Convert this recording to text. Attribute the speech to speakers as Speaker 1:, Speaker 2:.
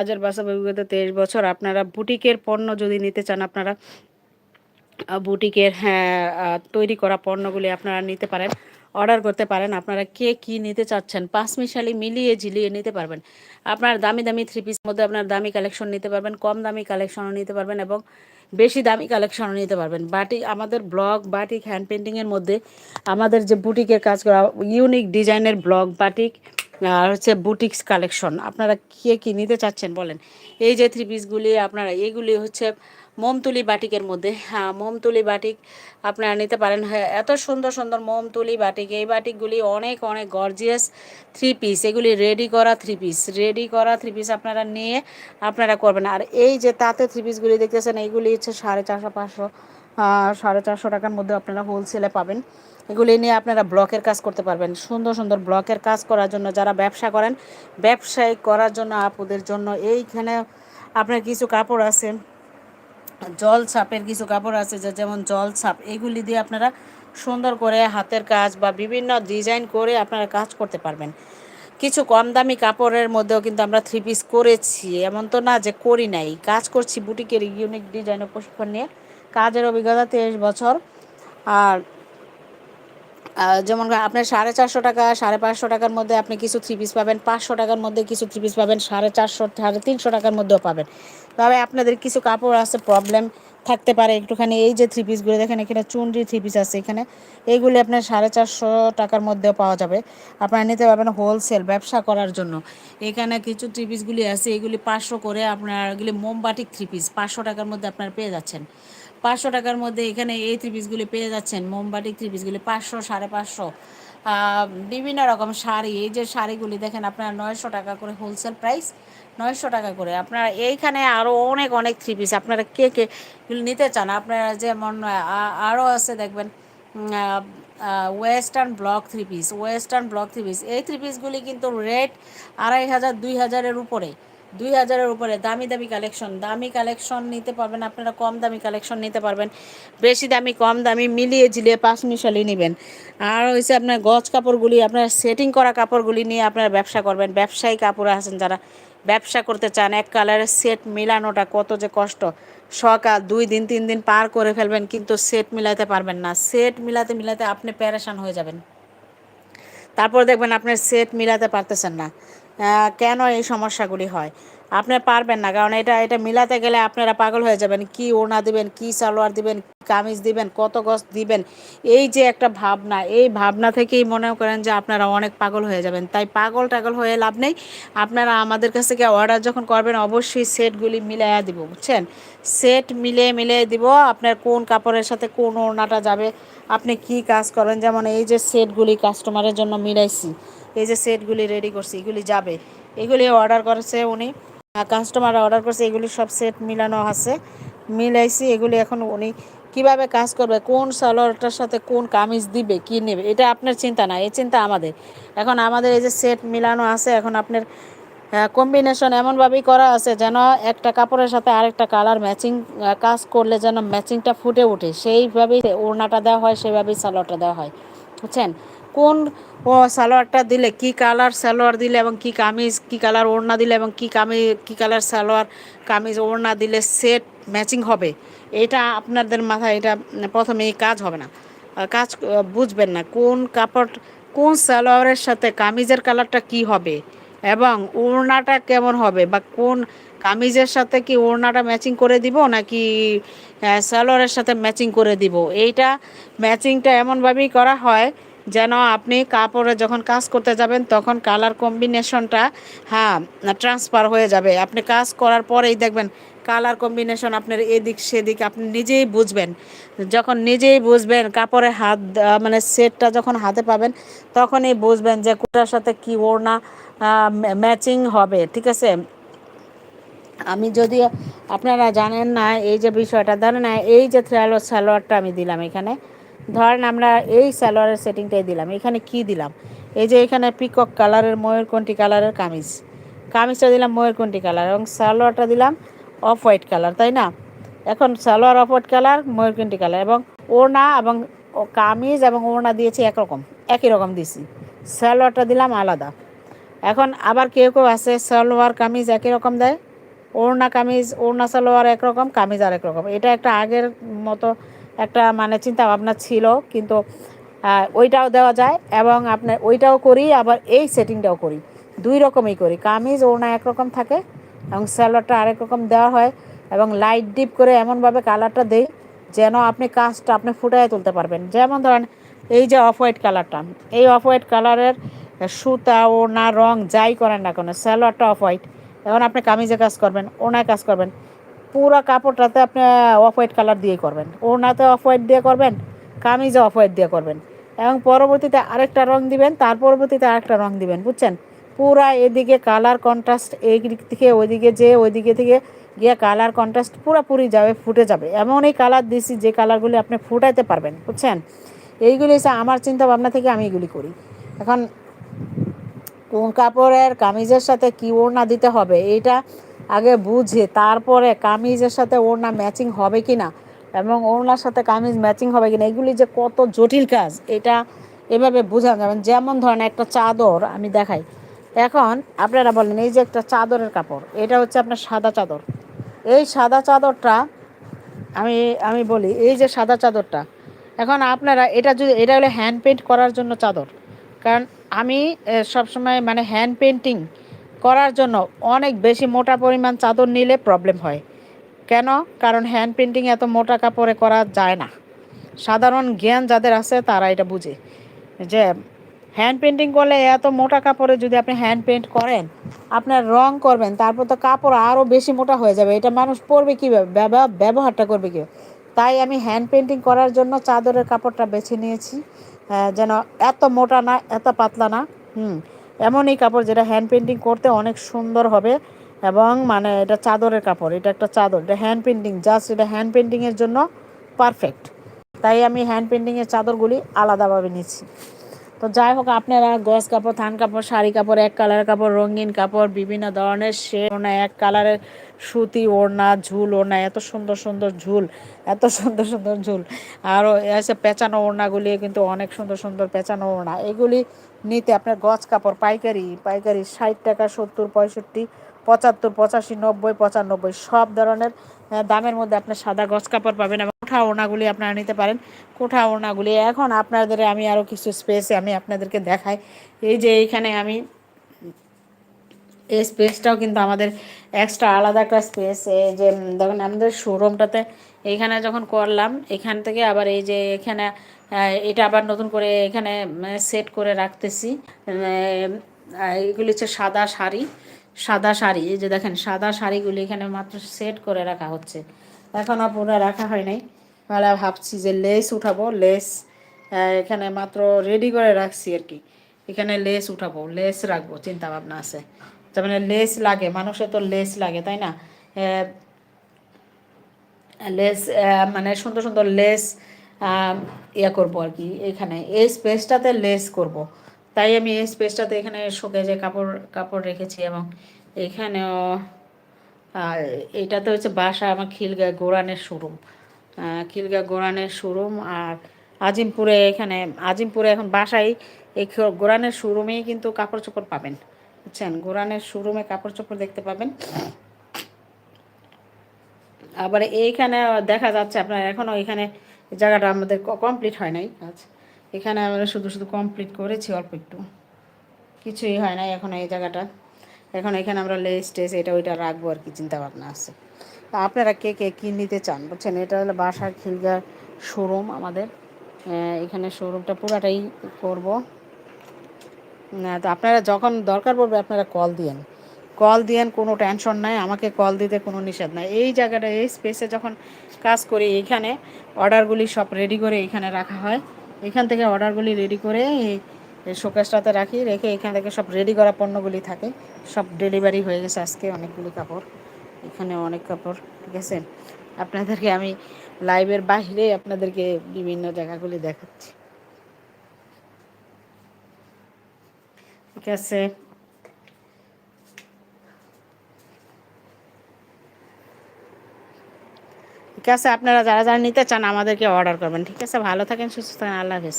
Speaker 1: হাজার বাসা অভিজ্ঞতা তেইশ বছর। আপনারা বুটিকের পণ্য যদি নিতে চান, আপনারা বুটিকের হ্যাঁ তৈরি করা পণ্যগুলি আপনারা নিতে পারেন, অর্ডার করতে পারেন। আপনারা কে কি নিতে চাচ্ছেন পাঁচ মিশালি মিলিয়ে ঝিলিয়ে নিতে পারবেন। আপনার দামি দামি থ্রি পিস মধ্যে আপনার দামি কালেকশন নিতে পারবেন, কম দামি কালেকশনও নিতে পারবেন এবং বেশি দামি কালেকশনও নিতে পারবেন। বাটিক আমাদের ব্লগ, বাটিক হ্যান্ড পেন্টিংয়ের মধ্যে আমাদের যে বুটিকের কাজ করা ইউনিক ডিজাইনের ব্লগ, বাটিক আর হচ্ছে বুটিক্স কালেকশন আপনারা কে কী নিতে চাচ্ছেন বলেন? এই যে থ্রি পিসগুলি আপনারা এইগুলি হচ্ছে মোমতুলি বাটিকের মধ্যে। হ্যাঁ মোমতুলি বাটিক আপনারা নিতে পারেন। হ্যাঁ এত সুন্দর সুন্দর মোমতুলি বাটিক, এই বাটিকগুলি অনেক অনেক গর্জিয়াস থ্রি পিস এগুলি রেডি করা থ্রি পিস রেডি করা থ্রি পিস আপনারা নিয়ে আপনারা করবেন। আর এই যে তাতে থ্রি পিসগুলি দেখতেছেন এইগুলি হচ্ছে সাড়ে চারশো, পাঁচশো সাড়ে চারশো টাকার মধ্যে আপনারা হোলসেলে পাবেন। এগুলি নিয়ে আপনারা ব্লকের কাজ করতে পারবেন। সুন্দর সুন্দর ব্লকের কাজ করার জন্য যারা ব্যবসা করেন ব্যবসায়িক করার জন্য আপুদের জন্য এইখানে আপনার কিছু কাপড় আছে, জল ছাপের কিছু কাপড় আছে, যে যেমন জল ছাপ, এগুলি দিয়ে আপনারা সুন্দর করে হাতের কাজ বা বিভিন্ন ডিজাইন করে আপনারা কাজ করতে পারবেন। কিছু কম দামি কাপড়ের মধ্যেও কিন্তু আমরা থ্রি পিস করেছি। এমন তো না যে করি নাই। কাজ করছি বুটিকের ইউনিক ডিজাইনের প্রশিক্ষণ নিয়ে। কাজের অভিজ্ঞতা তেইশ বছর। আর যেমন আপনার সাড়ে চারশো টাকা, সাড়ে পাঁচশো টাকার মধ্যে আপনি কিছু থ্রি পিস পাবেন, পাঁচশো টাকার মধ্যে কিছু থ্রি পিস পাবেন, সাড়ে চারশো, সাড়ে তিনশো টাকার মধ্যেও পাবেন। তবে আপনাদের কিছু কাপড় আছে প্রবলেম থাকতে পারে একটুখানি, এই যে থ্রি পিসগুলো দেখেন, এখানে চুনরি থ্রি পিস আছে এখানে, এইগুলি আপনার সাড়ে চারশো টাকার মধ্যেও পাওয়া যাবে। আপনারা নিতে পারবেন হোলসেল ব্যবসা করার জন্য। এখানে কিছু থ্রি পিসগুলি আছে, এগুলি পাঁচশো করে আপনার, এগুলি মোমবাটিক থ্রি পিস পাঁচশো টাকার মধ্যে আপনারা পেয়ে যাচ্ছেন। পাঁচশো টাকার মধ্যে এখানে এই থ্রি পিসগুলি পেয়ে যাচ্ছেন। মোমবাটিক থ্রি পিসগুলি পাঁচশো, সাড়ে পাঁচশো। বিভিন্ন রকম শাড়ি, এই যে শাড়িগুলি দেখেন আপনার নয়শো টাকা করে হোলসেল প্রাইস নয়শো টাকা করে। আপনারা এইখানে আরও অনেক অনেক থ্রি পিস আপনারা কে কে নিতে চান? আপনারা যেমন আরও আছে দেখবেন western block three piece western block three piece এই থ্রি পিসগুলি কিন্তু রেট আড়াই হাজার, দুই হাজারের উপরে। দুই হাজারের উপরে দামি দামি কালেকশন দামি কালেকশন নিতে পারবেন আপনারা, কম দামি কালেকশন নিতে পারবেন। বেশি দামি, কম দামি, মিলিয়ে ঝিলিয়ে পাঁচ মিশালি নেবেন। আর হয়েছে আপনার গজ কাপড়গুলি, আপনার সেটিং করা কাপড়গুলি নিয়ে আপনারা ব্যবসা করবেন। ব্যবসায়ী কাপড় আছেন যারা ব্যবসা করতে চান, এক কালারের সেট মিলানোটা কত যে কষ্ট। সকাল দুই দিন, তিন দিন পার করে ফেলবেন, কিন্তু সেট মিলাতে পারবেন না। সেট মিলাতে মিলাতে আপনি প্যারেশান হয়ে যাবেন। তারপর দেখবেন আপনার সেট মিলাতে পারতেছেন না। কেন এই সমস্যাগুলি হয়? আপনি পারবেন না, কারণ এটা এটা মিলাতে গেলে আপনারা পাগল হয়ে যাবেন। কি ওড়না দিবেন, কি সালোয়ার দিবেন কামিজ দিবেন, কত গছ দিবেন? এই যে একটা ভাবনা, এই ভাবনা থেকেই মনে করেন যে আপনারা অনেক পাগল হয়ে যাবেন। তাই পাগল টাগল হয়ে লাভ নেই। আপনারা আমাদের কাছ থেকে অর্ডার যখন করবেন, অবশ্যই সেটগুলি মিলাইয়া দিব, বুঝছেন? সেট মিলে মিলে দিব আপনার কোন কাপড়ের সাথে কোন ওড়নাটা যাবে, আপনি কি কাজ করেন। যেমন এই যে সেটগুলি কাস্টমারের জন্য মিলাইছি। এই যে সেটগুলি রেডি করছি, এগুলি যাবে। এগুলি অর্ডার করেছে উনি কাস্টমার অর্ডার করছে, এগুলি সব সেট মিলানো আছে। মিলাইছি, এগুলি এখন উনি কীভাবে কাজ করবে, কোন সালোয়ারটার সাথে কোন কামিজ দিবে, কি নেবে, এটা আপনার চিন্তা না, এই চিন্তা আমাদের। এখন আমাদের এই যে সেট মিলানো আছে, এখন আপনার কম্বিনেশন এমনভাবেই করা আছে যেন একটা কাপড়ের সাথে আরেকটা কালার ম্যাচিং কাজ করলে যেন ম্যাচিংটা ফুটে ওঠে। সেইভাবেই ওড়নাটা দেওয়া হয় সেইভাবেই সালোয়ারটা দেওয়া হয়। বুঝছেন? কোন, ও সালোয়ারটা দিলে কি কালার সালোয়ার দিলে এবং কি কামিজ, কি কালার ওড়না দিলে এবং কি কামিজ কি কালার সালোয়ার, কামিজ, ওড়না দিলে সেট ম্যাচিং হবে? এটা আপনাদের মাথায়, এটা প্রথমে কাজ হবে না। কাজ বুঝবেন না কোন কাপড়, কোন সালোয়ারের সাথে কামিজের কালারটা কি হবে এবং ওড়নাটা কেমন হবে বা কোন কামিজের সাথে কি ওড়নাটা ম্যাচিং করে দিব নাকি সালোয়ারের সাথে ম্যাচিং করে দিব? এইটা ম্যাচিংটা এমনভাবেই করা হয় যেন আপনি কাপড়ে যখন কাজ করতে যাবেন, তখন কালার কম্বিনেশনটা হ্যাঁ ট্রান্সফার হয়ে যাবে। আপনি কাজ করার পরেই দেখবেন কালার কম্বিনেশন আপনার এদিক সেদিক আপনি নিজেই বুঝবেন। যখন নিজেই বুঝবেন কাপড়ে হাত মানে সেটটা যখন হাতে পাবেন, তখনই বুঝবেন যে কোটার সাথে কি ওড়না ম্যাচিং হবে, ঠিক আছে? আমি যদি আপনারা জানেন না, এই যে বিষয়টা, জানেন না, এই যে থ্রেলো সালোয়ারটা আমি দিলাম এখানে। ধরেন আমরা এই সালোয়ারের সেটিংটাই দিলাম, এখানে কি দিলাম? এই যে এখানে পিকক কালারের ময়ূরকণ্ঠী কালারের কামিজ। কামিজটা দিলাম ময়ূরকণ্ঠী কালার এবং সালোয়ারটা দিলাম অফ হোয়াইট কালার তাই না? এখন সালোয়ার অফ হোয়াইট কালার ময়ূরকণ্ঠী কালার এবং ওড়না এবং কামিজ এবং ওড়না দিয়েছি একরকম, একই রকম দিছি। সালোয়ারটা দিলাম আলাদা। এখন আবার কেউ কেউ আছে, সালোয়ার কামিজ একই রকম দেয়, ওড়না কামিজ, ওড়না সালোয়ার একরকম, কামিজ আর একরকম এটা একটা আগের মতো একটা মানে চিন্তা ভাবনা ছিল, কিন্তু ওইটাও দেওয়া যায় এবং আপনার ওইটাও করি, আবার এই সেটিংটাও করি। দুই রকমই করি, কামিজ, ওড়না একরকম থাকে এবং স্যালোয়ারটা আরেক রকম দেওয়া হয় এবং লাইট ডিপ করে এমনভাবে কালারটা দেই যেন আপনি কাজটা আপনি ফুটায় তুলতে পারবেন। যেমন ধরেন, এই যে অফ হোয়াইট কালারটা এই অফ হোয়াইট কালারের সুতা ও না রং যাই করেন না কেন সালোয়ারটা অফ হোয়াইট এখন আপনি কামিজে কাজ করবেন ওনায় কাজ করবেন পুরো কাপড়টাতে আপনি অফ হোয়াইট কালার দিয়ে করবেন। ওনাতে অফ হোয়াইট দিয়ে করবেন, কামিজে অফ হোয়াইট দিয়ে করবেন। এবং পরবর্তীতে আরেকটা রং দিবেন, তার পরবর্তীতে আরেকটা রং দিবেন, বুঝছেন? পুরা এদিকে কালার কন্ট্রাস্ট এই দিক থেকে ওইদিকে যে, ওইদিকে থেকে গিয়ে কালার কন্ট্রাস্ট পুরোপুরি যাবে, ফুটে যাবে। এমন এই কালার দিছি যে কালারগুলি আপনি ফুটাইতে পারবেন, বুঝছেন? এইগুলি হচ্ছে আমার চিন্তা ভাবনা থেকে আমি এগুলি করি। এখন কোন কাপড়ের কামিজের সাথে কি ওড়না দিতে হবে, এইটা আগে বুঝে তারপরে কামিজের সাথে ওড়না ম্যাচিং হবে কি না এবং ওড়নার সাথে কামিজ ম্যাচিং হবে কি না এগুলি যে কত জটিল কাজ, এটা এভাবে বোঝানো যাবে। যেমন ধরেন একটা চাদর আমি দেখাই। এখন আপনারা বলেন, এই যে একটা চাদরের কাপড়, এটা হচ্ছে আপনার সাদা চাদর। এই সাদা চাদরটা, আমি আমি বলি, এই যে সাদা চাদরটা, এখন আপনারা, এটা যদি, এটা হলো হ্যান্ড পেন্ট করার জন্য চাদর। কারণ আমি সবসময় মানে হ্যান্ড পেন্টিং করার জন্য অনেক বেশি মোটা পরিমাণ চাদর নিলে প্রবলেম হয়। কেন? কারণ হ্যান্ড পেন্টিং এত মোটা কাপড়ে করা যায় না। সাধারণ জ্ঞান যাদের আছে, তারা এটা বুঝে। যে হ্যান্ড পেন্টিং করলে এত মোটা কাপড়ে যদি আপনি হ্যান্ড পেন্ট করেন, আপনার রং করবেন, তারপর তো কাপড় আরও বেশি মোটা হয়ে যাবে। এটা মানুষ পরবে কীভাবে? ব্যবহারটা করবে কী তাই আমি হ্যান্ড পেন্টিং করার জন্য চাদরের কাপড়টা বেছে নিয়েছি। যেন এত মোটা না, এত পাতলা না। হুম। এমনই কাপড় যেটা হ্যান্ড পেন্টিং করতে অনেক সুন্দর হবে এবং মানে এটা চাদরের কাপড়, এটা একটা চাদর, এটা হ্যান্ড পেন্টিং জাস্ট এটা হ্যান্ড পেন্টিংয়ের জন্য পারফেক্ট তাই আমি হ্যান্ড পেন্টিংয়ের চাদরগুলি আলাদাভাবে নিচ্ছি। তো যাই হোক, আপনারা গস কাপড়, থান কাপড়, শাড়ি কাপড়, এক কালারের কাপড়, রঙিন কাপড়, বিভিন্ন ধরনের সে ওড়না, এক কালারের সুতি ওড়না, ঝুল ওড়না, এত সুন্দর সুন্দর ঝুল, এত সুন্দর সুন্দর ঝুল। আরও এসে পেঁচানো ওড়নাগুলি কিন্তু অনেক সুন্দর সুন্দর পেঁচানো ওড়না। এগুলি নিতে আপনার গজ কাপড়, পাইকারি পাইকারি ষাট টাকা, সত্তর, পঁয়ষট্টি, পঁচাত্তর, পঁচাশি, নব্বই, পঁচানব্বই, সব ধরনের দামের মধ্যে আপনার সাদা গজ কাপড় পাবেন এবং কোঠা ওড়নাগুলি আপনারা নিতে পারেন। কোঠা ওড়নাগুলি, এখন আপনাদের আমি আরও কিছু স্পেসে আমি আপনাদেরকে দেখাই। এই যে এইখানে আমি এই স্পেসটাও কিন্তু আমাদের এক্সট্রা আলাদা একটা স্পেস এই যে দেখুন আমাদের শোরুমটাতে এইখানে যখন করলাম, এখান থেকে আবার এই যে এখানে এটা আবার নতুন করে এখানে সেট করে রাখতেছি। এগুলি হচ্ছে সাদা শাড়ি। সাদা শাড়ি, এই যে দেখেন, সাদা শাড়িগুলি এখানে মাত্র সেট করে রাখা হচ্ছে। এখনও পুরো রাখা হয় নাই। তাহলে ভাবছি যে লেস উঠাবো লেস এখানে মাত্র রেডি করে রাখছি আর কি। এখানে লেস উঠাবো লেস রাখব চিন্তা ভাবনা আছে। তার মানে লেস লাগে, মানুষের তো লেস লাগে, তাই না? লেস মানে সুন্দর সুন্দর লেস ইয়ে করব আর কি, এখানে, এই স্পেসটাতে লেস করব। তাই আমি এই স্পেসটাতে এখানে শোকেজে কাপড় কাপড় রেখেছি এবং এখানেও আর এটাতে হচ্ছে বাসা আমার খিলগা গোরানের শোরুম খিলগা গোরানের শোরুম আর আজিমপুরে এখানে, আজিমপুরে এখন বাসায় এই গোরানের শোরুমেই কিন্তু কাপড় চোপড় পাবেন। বুঝছেন? গোরানের শোরুমে কাপড় চোপড় দেখতে পাবেন। আবার এইখানে দেখা যাচ্ছে আপনার এখনও এখানে জায়গাটা আমাদের কমপ্লিট হয় নাই কাজ এখানে আমরা শুধু শুধু কমপ্লিট করেছি অল্প একটু। কিছুই হয় নাই এখন এই জায়গাটা। এখন এখানে আমরা লেস টেস, এটা ওইটা রাখব আর কি চিন্তা ভাবনা আছে আপনারা কে কে, কী নিতে চান? বুঝছেন, এটা হলো বাসার খিলগার শোরুম আমাদের। এখানে শোরুমটা পুরাটাই করব। না, তো আপনারা যখন দরকার পড়বে, আপনারা কল দিয়েন। কল দিয়েন, কোনো টেনশন নাই, আমাকে কল দিতে কোনো নিষেধ নাই। এই জায়গাটা, এই স্পেসে যখন কাজ করি, এইখানে অর্ডারগুলি সব রেডি করে এখানে রাখা হয়। এখান থেকে অর্ডারগুলি রেডি করে এই শোকেসটাতে রাখি, রেখে এখান থেকে সব রেডি করা পণ্যগুলি থাকে। সব ডেলিভারি হয়ে গেছে আজকে অনেকগুলি কাপড়। এখানে অনেক কাপড়, ঠিক আছে? আপনাদেরকে আমি লাইভের বাইরে আপনাদেরকে বিভিন্ন জায়গাগুলি দেখাচ্ছি। ঠিক আছে? ঠিক আছে, আপনারা যারা যারা নিতে চান আমাদেরকে অর্ডার করবেন। ঠিক আছে, ভালো থাকেন, সুস্থ থাকেন, আল্লাহ হাফেজ।